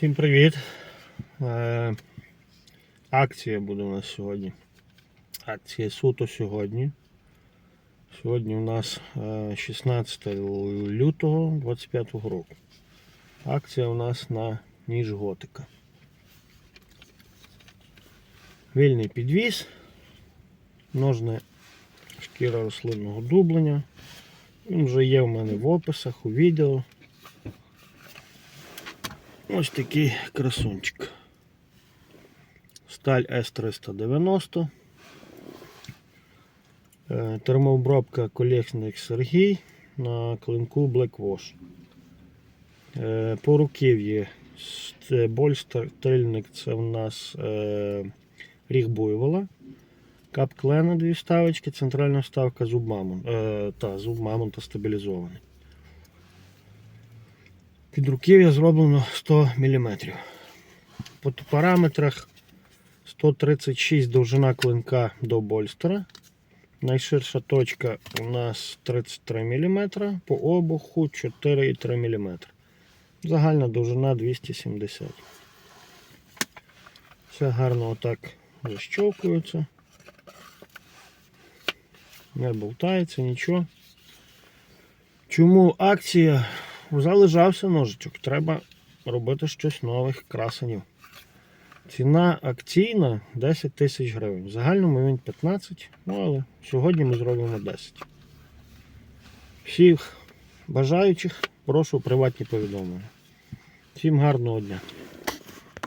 Всім привіт. Е, акція буде у нас сьогодні. Акція суто сьогодні. Сьогодні у нас е, 16 лютого 25 року. Акція у нас на ніж готика. Вільний підвіз, ножне шкіра рослинного дублення. Він вже є в мене в описах, у відео. Ось такий красунчик. Сталь С390. Е, Термообробка колекційник Сергій на клинку Black Wash. Е, По руків'ї с- больстельник це в нас е, ріг буйвола. Кап клена дві вставочки, центральна вставка зуб мамонт. Е, та, зуб мамонта стабілізований. Під руків'я зроблено 100 мм. По параметрах 136 довжина клинка до больстера. Найширша точка у нас 33 мм, по обуху 4,3 мм. Загальна довжина 270. Все гарно отак защовкується. Не болтається, нічого. Чому акція? Залежався ножичок. Треба робити щось нових красенів. Ціна акційна 10 тисяч гривень. В загальному він 15, ну але сьогодні ми зробимо 10. Всіх бажаючих прошу приватні повідомлення. Всім гарного дня.